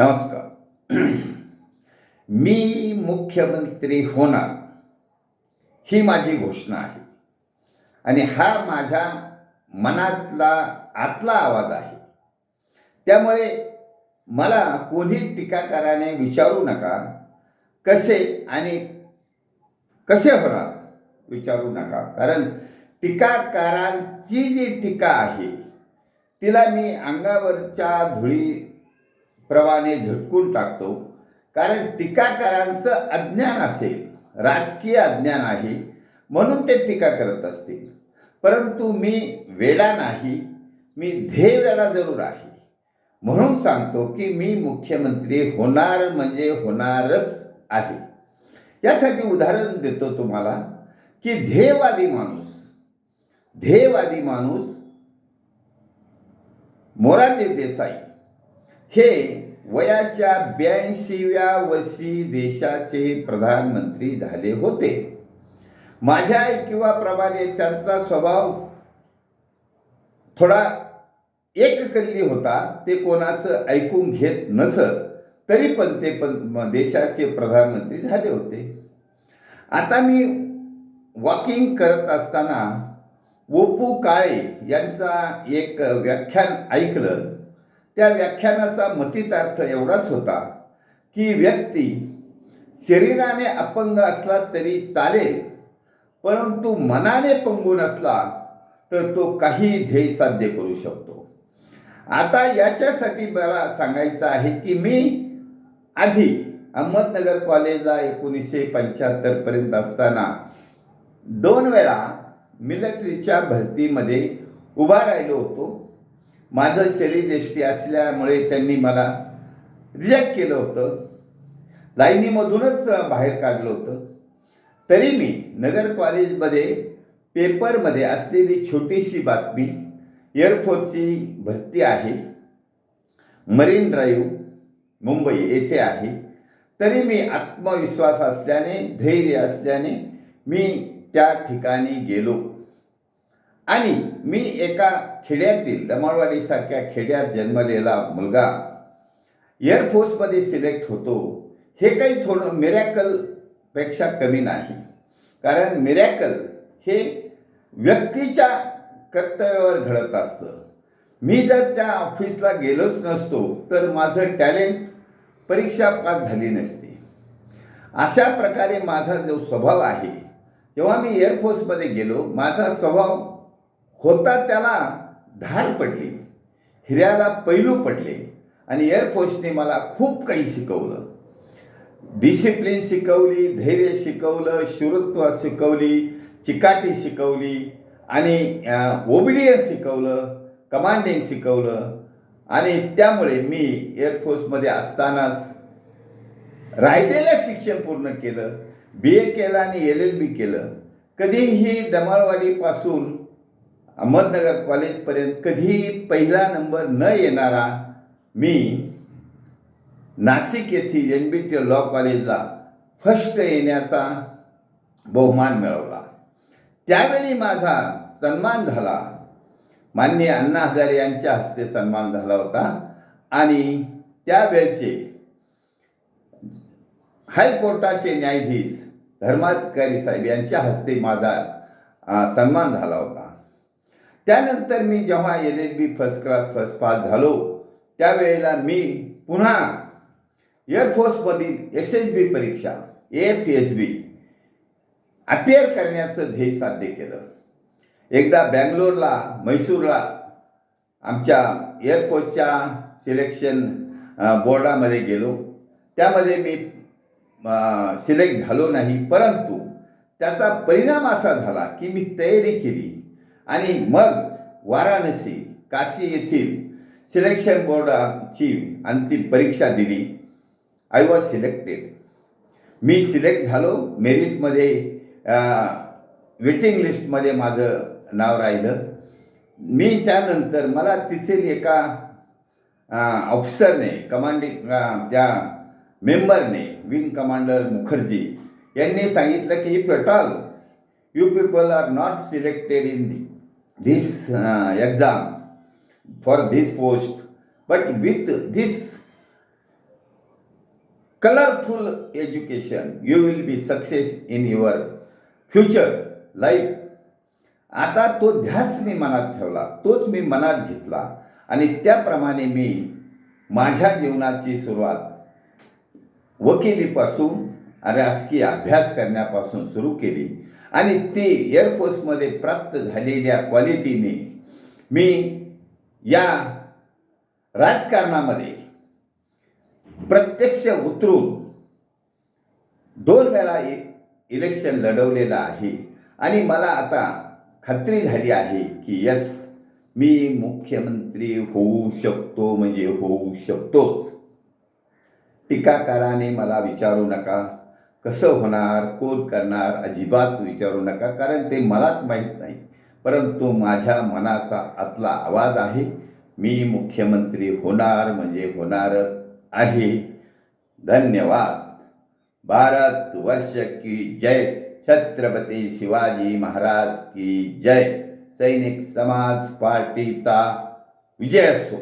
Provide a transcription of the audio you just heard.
नमस्कार. मी मुख्यमंत्री होणार ही माझी घोषणा आहे. आणि हा माझ्या मनातला आतला आवाज आहे. त्यामुळे मला कोणी टीकाकाराने विचारू नका कसे आणि कसे होणार विचारू नका. कारण टीकाकारांची जी टीका आहे तिला मी अंगावरच्या धुळी प्रमाणे झटकून टाकतो. कारण टीकाकारांचं अज्ञान असेल राजकीय अज्ञान आहे म्हणून ते टीका करत असतील. परंतु मी वेडा नाही मी ध्येय वेडा जरूर आहे. म्हणून सांगतो की मी मुख्यमंत्री होणार म्हणजे होणारच आहे. यासाठी उदाहरण देतो तुम्हाला की ध्येयवादी माणूस ध्येयवादी माणूस मोरारजी देसाई हे वयाच्या ब्याऐंशीव्या वर्षी देशाचे प्रधानमंत्री झाले होते. माझ्या ऐकिवाप्रमाणे त्यांचा स्वभाव थोडा एककल्ली होता. ते कोणाचं ऐकून घेत नसत तरी पण ते पण देशाचे प्रधानमंत्री झाले होते. आता मी वॉकिंग करत असताना ओपू काळे यांचा एक व्याख्यान ऐकलं. त्या व्याख्यानाचा मतितार्थ एवढाच होता की व्यक्ती शरीराने अपंग असला तरी चालेल परंतु मनाने पंगून असला तर तो काही ध्येय साध्य करू शकतो. आता याच्यासाठी मला सांगायचं आहे की मी आधी अहमदनगर कॉलेजला एकोणीसशे पंच्याहत्तरपर्यंत असताना दोन वेळा मिलिटरीच्या भरतीमध्ये उभा राहिलो होतो. माझं शरीर एष्टी असल्यामुळे त्यांनी मला रिजेक्ट केलं होतं. लाईनीमधूनच बाहेर काढलं होतं. तरी मी नगर कॉलेजमध्ये पेपरमध्ये असलेली छोटीशी बातमी एअरफोर्सची भरती आहे. मरीन ड्राईव्ह मुंबई येथे आहे. तरी मी आत्मविश्वास असल्याने धैर्य असल्याने मी त्या ठिकाणी गेलो. आणि मी एका खेड्यातील डमाळवाडीसारख्या खेड्यात जन्मलेला मुलगा एअरफोर्समध्ये सिलेक्ट होतो. हे काही थोडं मिरॅकलपेक्षा कमी नाही. कारण मिरॅकल हे व्यक्तीच्या कर्तव्यावर घडत असतं. मी जर त्या ऑफिसला गेलोच नसतो तर माझं टॅलेंट परीक्षा पास झाली नसती. अशा प्रकारे माझा जो स्वभाव आहे जेव्हा मी एअरफोर्समध्ये गेलो माझा स्वभाव होता त्याला धार पडली हिऱ्याला पैलू पडले आणि एअरफोर्सने मला खूप काही शिकवलं. डिसिप्लिन शिकवली धैर्य शिकवलं शूरत्व शिकवली चिकाटी शिकवली आणि ओबिडियन्स शिकवलं कमांडिंग शिकवलं आणि त्यामुळे मी एअरफोर्समध्ये असतानाच राहिलेलं शिक्षण पूर्ण केलं बी ए केलं आणि एल एल बी केलं. कधीही डमाळवाडीपासून अहमदनगर कॉलेजपर्यंत कधीही पहिला नंबर न येणारा मी नाशिक येथील एन बी टी लॉ कॉलेजला फर्स्ट येण्याचा बहुमान मिळवला. त्यावेळी माझा सन्मान झाला. माननीय अण्णा हजारे यांच्या हस्ते सन्मान झाला होता. आणि त्यावेळचे हायकोर्टाचे न्यायाधीश धर्माधिकारी साहेब यांच्या हस्ते माझा सन्मान झाला होता. त्यानंतर मी जेव्हा L L B first class first pass झालो त्यावेळेला मी पुन्हा एअरफोर्समधील एस एस बी परीक्षा एफ एस बी अपिअर करण्याचं ध्येय साध्य केलं. एकदा बँगलोरला म्हैसूरला आमच्या एअरफोर्सच्या सिलेक्शन बोर्डामध्ये गेलो. त्यामध्ये मी सिलेक्ट झालो नाही परंतु त्याचा परिणाम असा झाला की मी तयारी केली. आणि मग वाराणसी काशी येथील सिलेक्शन बोर्डाची अंतिम परीक्षा दिली. आय वॉज सिलेक्टेड मी सिलेक्ट झालो. मेरिटमध्ये वेटिंग लिस्टमध्ये माझं नाव राहिलं. मी त्यानंतर मला तिथील एका ऑफिसरने कमांडिंग त्या मेंबरने विंग कमांडर मुखर्जी यांनी सांगितलं की if petrol you people are not selected in this exam for this post but with this colourful education you will be success in your future life आता तो ध्यास मी मनात ठेवला तोच मी मनात घेतला. आणि त्याप्रमाणे मी माझ्या जीवनाची सुरुवात वकिलीपासून राजकीय अभ्यास करण्यापासून सुरू केली. आणि ती एअरफोर्समध्ये प्राप्त झालेल्या क्वालिटीने मी या राजकारणामध्ये प्रत्यक्ष उतरून दोन वेळा इलेक्शन लढवलेलं आहे. आणि मला आता खात्री झाली आहे की यस मी मुख्यमंत्री होऊ शकतो म्हणजे होऊ शकतोच. टीकाकाराने मला विचारू नका. कसं होणार कोण करणार अजिबात विचारू नका कारण ते मलाच माहीत नाही. परंतु माझ्या मनाचा आतला आवाज आहे मी मुख्यमंत्री होणार म्हणजे होणारच आहे. धन्यवाद. भारत वर्ष की जय. छत्रपती शिवाजी महाराज की जय. सैनिक समाज पार्टीचा विजय असो.